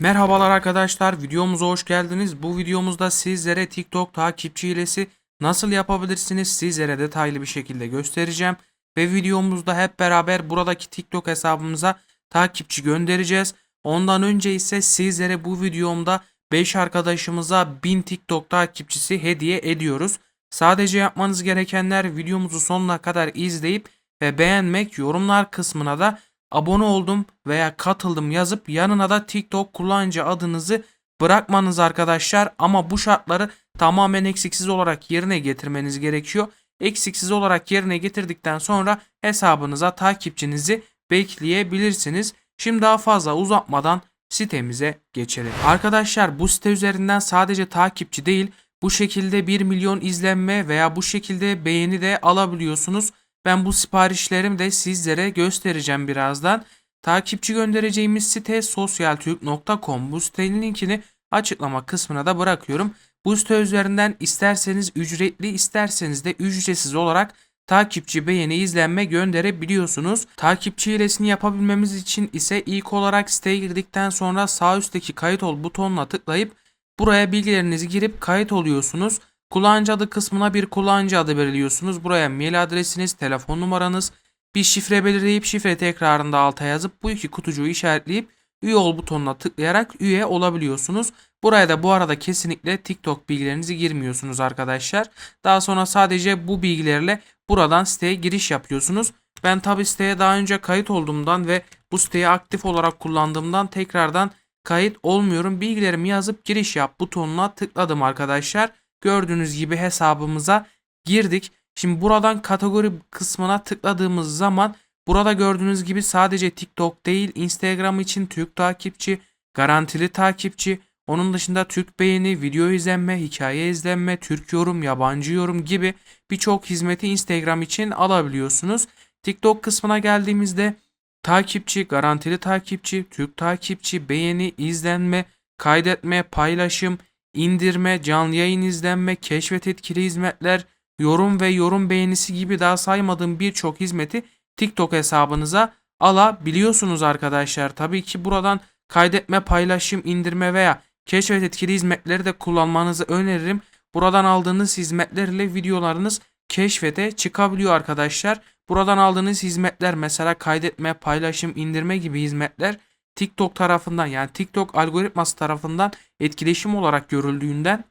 Merhabalar arkadaşlar videomuza hoş geldiniz. Bu videomuzda sizlere TikTok takipçi hilesi nasıl yapabilirsiniz sizlere detaylı bir şekilde göstereceğim. Ve videomuzda hep beraber buradaki TikTok hesabımıza takipçi göndereceğiz. Ondan önce ise sizlere bu videomda 5 arkadaşımıza 1000 TikTok takipçisi hediye ediyoruz. Sadece yapmanız gerekenler videomuzu sonuna kadar izleyip ve beğenmek yorumlar kısmına da abone oldum veya katıldım yazıp yanına da TikTok kullanıcı adınızı bırakmanız arkadaşlar ama bu şartları tamamen eksiksiz olarak yerine getirmeniz gerekiyor. Eksiksiz olarak yerine getirdikten sonra hesabınıza takipçinizi bekleyebilirsiniz. Şimdi daha fazla uzatmadan sitemize geçelim. Arkadaşlar bu site üzerinden sadece takipçi değil bu şekilde 1 milyon izlenme veya bu şekilde beğeni de alabiliyorsunuz. Ben bu siparişlerimi de sizlere göstereceğim birazdan. Takipçi göndereceğimiz site sosyaltürk.com. Bu sitenin linkini açıklama kısmına da bırakıyorum. Bu site üzerinden isterseniz ücretli isterseniz de ücretsiz olarak takipçi beğeni izlenme gönderebiliyorsunuz. Takipçi hilesini yapabilmemiz için ise ilk olarak siteye girdikten sonra sağ üstteki kayıt ol butonuna tıklayıp buraya bilgilerinizi girip kayıt oluyorsunuz. Kullanıcı adı kısmına bir kullanıcı adı belirliyorsunuz. Buraya mail adresiniz, telefon numaranız, bir şifre belirleyip şifre tekrarında alta yazıp bu iki kutucuğu işaretleyip üye ol butonuna tıklayarak üye olabiliyorsunuz. Buraya da bu arada kesinlikle TikTok bilgilerinizi girmiyorsunuz arkadaşlar. Daha sonra sadece bu bilgilerle buradan siteye giriş yapıyorsunuz. Ben tabi siteye daha önce kayıt olduğumdan ve bu siteyi aktif olarak kullandığımdan tekrardan kayıt olmuyorum. Bilgilerimi yazıp giriş yap butonuna tıkladım arkadaşlar. Gördüğünüz gibi hesabımıza girdik. Şimdi buradan kategori kısmına tıkladığımız zaman burada gördüğünüz gibi sadece TikTok değil Instagram için Türk takipçi, garantili takipçi, onun dışında Türk beğeni, video izlenme, hikaye izlenme, Türk yorum, yabancı yorum gibi birçok hizmeti Instagram için alabiliyorsunuz. TikTok kısmına geldiğimizde takipçi, garantili takipçi, Türk takipçi, beğeni, izlenme, kaydetme, paylaşım, indirme, canlı yayın izlenme, keşfet etkili hizmetler, yorum ve yorum beğenisi gibi daha saymadığım birçok hizmeti TikTok hesabınıza alabiliyorsunuz arkadaşlar. Tabii ki buradan kaydetme, paylaşım, indirme veya keşfet etkili hizmetleri de kullanmanızı öneririm. Buradan aldığınız hizmetlerle videolarınız keşfete çıkabiliyor arkadaşlar. Buradan aldığınız hizmetler mesela kaydetme, paylaşım, indirme gibi hizmetler TikTok tarafından yani TikTok algoritması tarafından etkileşim olarak görüldüğünden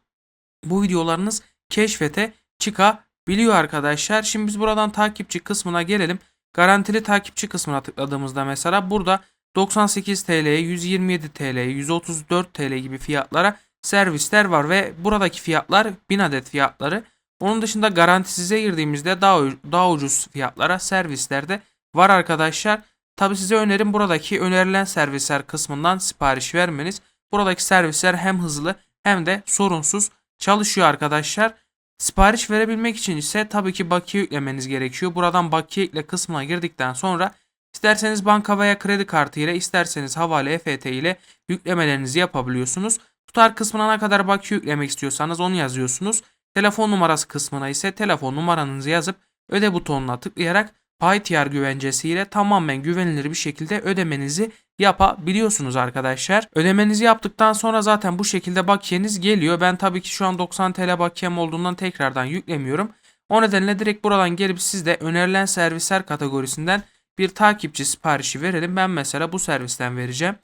bu videolarınız keşfete çıkabiliyor arkadaşlar. Şimdi biz buradan takipçi kısmına gelelim. Garantili takipçi kısmına tıkladığımızda mesela burada 98 TL, 127 TL, 134 TL gibi fiyatlara servisler var ve buradaki fiyatlar 1000 adet fiyatları. Onun dışında garantisize girdiğimizde daha daha ucuz fiyatlara servislerde var arkadaşlar. Tabi size önerim buradaki önerilen servisler kısmından sipariş vermeniz. Buradaki servisler hem hızlı hem de sorunsuz çalışıyor arkadaşlar. Sipariş verebilmek için ise tabii ki bakiye yüklemeniz gerekiyor. Buradan bakiye ekle kısmına girdikten sonra isterseniz banka veya kredi kartı ile isterseniz havale EFT ile yüklemelerinizi yapabiliyorsunuz. Tutar kısmına ne kadar bakiye yüklemek istiyorsanız onu yazıyorsunuz. Telefon numarası kısmına ise telefon numaranızı yazıp öde butonuna tıklayarak PyTR güvencesiyle tamamen güvenilir bir şekilde ödemenizi yapabiliyorsunuz arkadaşlar. Ödemenizi yaptıktan sonra zaten bu şekilde bakiyeniz geliyor. Ben tabii ki şu an 90 TL bakiyem olduğundan tekrardan yüklemiyorum. O nedenle direkt buradan gelip siz de önerilen servisler kategorisinden bir takipçi siparişi verelim. Ben mesela bu servisten vereceğim.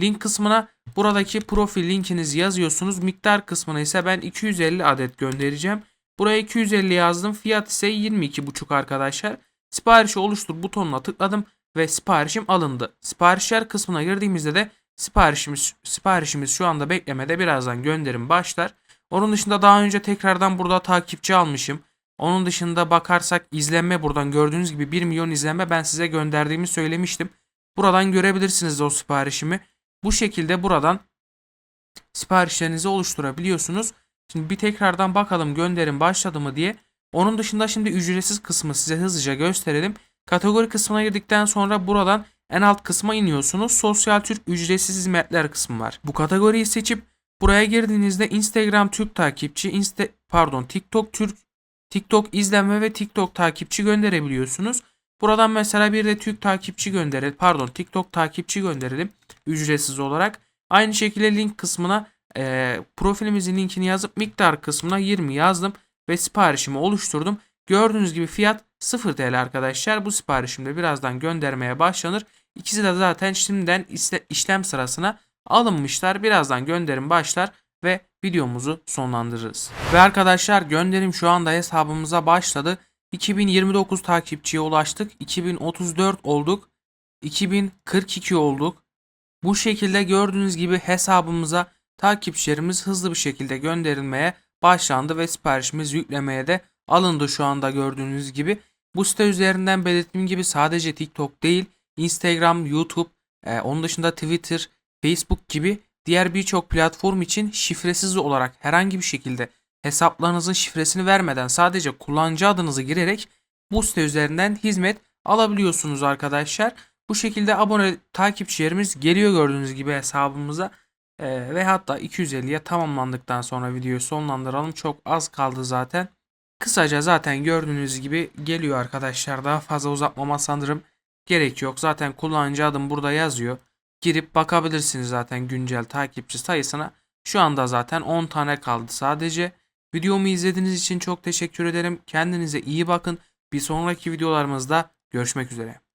Link kısmına buradaki profil linkinizi yazıyorsunuz. Miktar kısmına ise ben 250 adet göndereceğim. Buraya 250 yazdım. Fiyat ise 22,5 arkadaşlar. Siparişi oluştur butonuna tıkladım ve siparişim alındı. Siparişler kısmına girdiğimizde de siparişimiz siparişimiz şu anda beklemede birazdan gönderim başlar. Onun dışında daha önce tekrardan burada takipçi almışım. Onun dışında bakarsak izlenme buradan gördüğünüz gibi 1 milyon izlenme ben size gönderdiğimi söylemiştim. Buradan görebilirsiniz o siparişimi. Bu şekilde buradan siparişlerinizi oluşturabiliyorsunuz. Şimdi bir tekrardan bakalım gönderim başladı mı diye. Onun dışında şimdi ücretsiz kısmı size hızlıca gösterelim. Kategori kısmına girdikten sonra buradan en alt kısma iniyorsunuz. Sosyal Türk ücretsiz hizmetler kısmı var. Bu kategoriyi seçip buraya girdiğinizde Instagram Türk takipçi, Insta pardon TikTok Türk TikTok izlenme ve TikTok takipçi gönderebiliyorsunuz. Buradan mesela bir de Türk takipçi gönderelim. Pardon TikTok takipçi gönderelim ücretsiz olarak. Aynı şekilde link kısmına e, profilimizin linkini yazıp miktar kısmına 20 yazdım ve siparişimi oluşturdum. Gördüğünüz gibi fiyat 0 TL arkadaşlar. Bu siparişim de birazdan göndermeye başlanır. İkisi de zaten şimdiden işlem sırasına alınmışlar. Birazdan gönderim başlar ve videomuzu sonlandırırız. Ve arkadaşlar gönderim şu anda hesabımıza başladı. 2029 takipçiye ulaştık. 2034 olduk. 2042 olduk. Bu şekilde gördüğünüz gibi hesabımıza takipçilerimiz hızlı bir şekilde gönderilmeye başlandı ve siparişimiz yüklemeye de alındı şu anda gördüğünüz gibi. Bu site üzerinden belirttiğim gibi sadece TikTok değil, Instagram, YouTube, e, onun dışında Twitter, Facebook gibi diğer birçok platform için şifresiz olarak herhangi bir şekilde hesaplarınızın şifresini vermeden sadece kullanıcı adınızı girerek bu site üzerinden hizmet alabiliyorsunuz arkadaşlar. Bu şekilde abone takipçilerimiz geliyor gördüğünüz gibi hesabımıza. Ee, ve hatta 250'ye tamamlandıktan sonra videoyu sonlandıralım. Çok az kaldı zaten. Kısaca zaten gördüğünüz gibi geliyor arkadaşlar. Daha fazla uzatmama sanırım gerek yok. Zaten kullanıcı adım burada yazıyor. Girip bakabilirsiniz zaten güncel takipçi sayısına. Şu anda zaten 10 tane kaldı sadece. Videomu izlediğiniz için çok teşekkür ederim. Kendinize iyi bakın. Bir sonraki videolarımızda görüşmek üzere.